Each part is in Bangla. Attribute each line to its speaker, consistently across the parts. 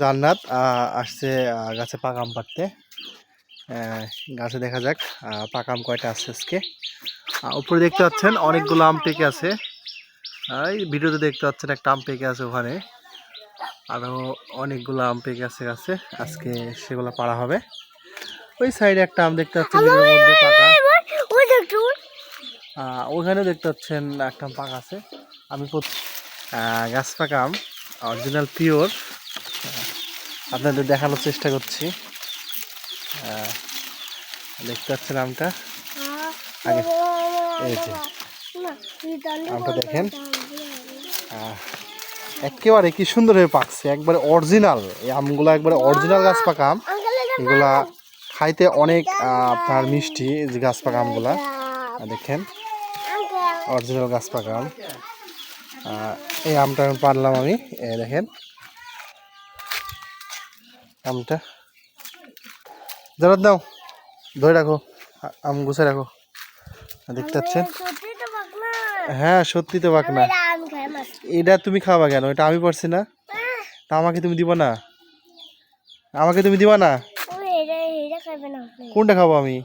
Speaker 1: জান্নাত আসছে গাছে পাকাম আম পাড়তে গাছে দেখা যাক পাকাম কয়টা আসছে আজকে। উপরে দেখতে পাচ্ছেন অনেকগুলো আম পেকে আছে। এই ভিডিওতে দেখতে পাচ্ছেন একটা আম পেকে আছে ওখানে। আরও অনেকগুলো আম পেকে আছে গাছে। আজকে সেগুলো পাড়া হবে। ওই সাইডে একটা আম দেখতে পাচ্ছেন পাকা। ওখানেও দেখতে পাচ্ছেন একটা আম পাকা আছে। আমি গাছ পাকা আম অরিজিনাল পিওর আপনাদের দেখানোর চেষ্টা করছি। দেখতে পাচ্ছেন আমটা? আগে এই যে আমটা দেখেন। একেবারে কি সুন্দর হয়ে পাকছে একবারে অরিজিনাল এই আমগুলো একবারে অরিজিনাল গাছ পাকা আম। এগুলা খাইতে অনেক আপনার মিষ্টি যে গাছ পাকা আমগুলা দেখেন অরিজিনাল গাছ পাকা আম। এই আমটা আমি পারলাম আমি দেখেন। আমটা। জরাত দাও ধরে রাখো আম গুছে রাখো। দেখতে পাচ্ছেন? হ্যাঁ সত্যি তো পাক না। এটা তুমি খাওয়া কেন? এটা আমি পারছি না। তা আমাকে তুমি দিবা না? আমাকে তুমি দিবা না? কোনটা খাব আমি?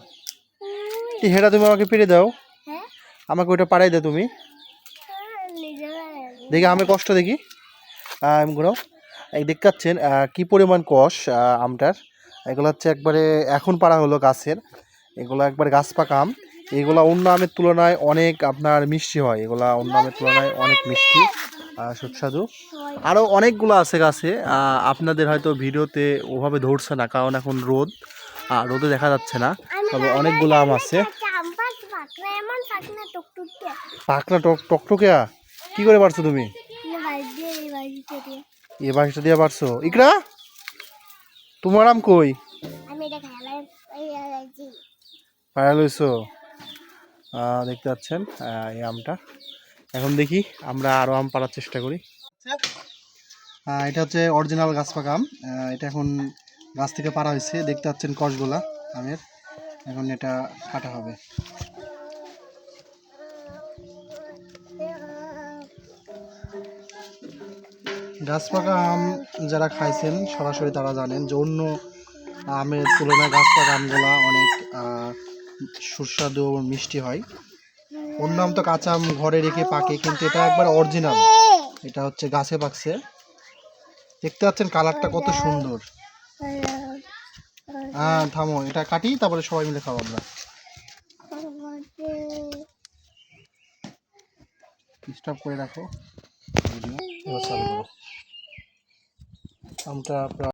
Speaker 1: হেটা তুমি আমাকে পেরে দাও। আমাকে ওইটা পাড়াই দাও তুমি। দেখি আমের কষ্ট দেখি। আমি ঘুরাও দেখতে পাচ্ছেন কি পরিমাণ কষ আমটার? এগুলো হচ্ছে একবারে এখন পাড়া হলো গাছের। এগুলো একবারে গাছ পাকা আম। এগুলো অন্য আমের তুলনায় অনেক আপনার মিষ্টি হয়। এগুলা অন্য আমের তুলনায় অনেক মিষ্টি সুস্বাদু। আরও অনেকগুলো আছে গাছে আপনাদের হয়তো ভিডিওতে ওভাবে ধরছে না, কারণ এখন রোদ রোদে দেখা যাচ্ছে না। তবে অনেকগুলো আম আছে। পাকনা টক টকটকে কি করে পারছ তুমি? এ বাসটা দিয়ে পারছ ইকরা তোমার আম কই? পাড়া লইছো। দেখতে পাচ্ছেন এই আমটা। এখন দেখি আমরা আরও আম পাড়ার চেষ্টা করি। এটা হচ্ছে অরিজিনাল গাছ পাকা আম এটা এখন গাছ থেকে পাড়া হয়েছে। দেখতে পাচ্ছেন কষগুলা আমের। এখন এটা কাটা হবে। গাছ পাকা আম যারা খাইছেন, সরাসরি তারা জানেন যে অন্য আমের তুলনায় গাছ পাকা আমগুলা অনেক সুস্বাদু ও মিষ্টি হয়। অন্য আম তো কাঁচা আম ঘরে রেখে পাকে, কিন্তু এটা একবার অরিজিনাল এটা হচ্ছে গাছে পাকছে। দেখতে পাচ্ছেন কালারটা কত সুন্দর। হ্যাঁ থামো, এটা কাটি, তারপরে সবাই মিলে খাব আমরা। স্টপ করে রাখো। ভিডিও আমটা প্রায়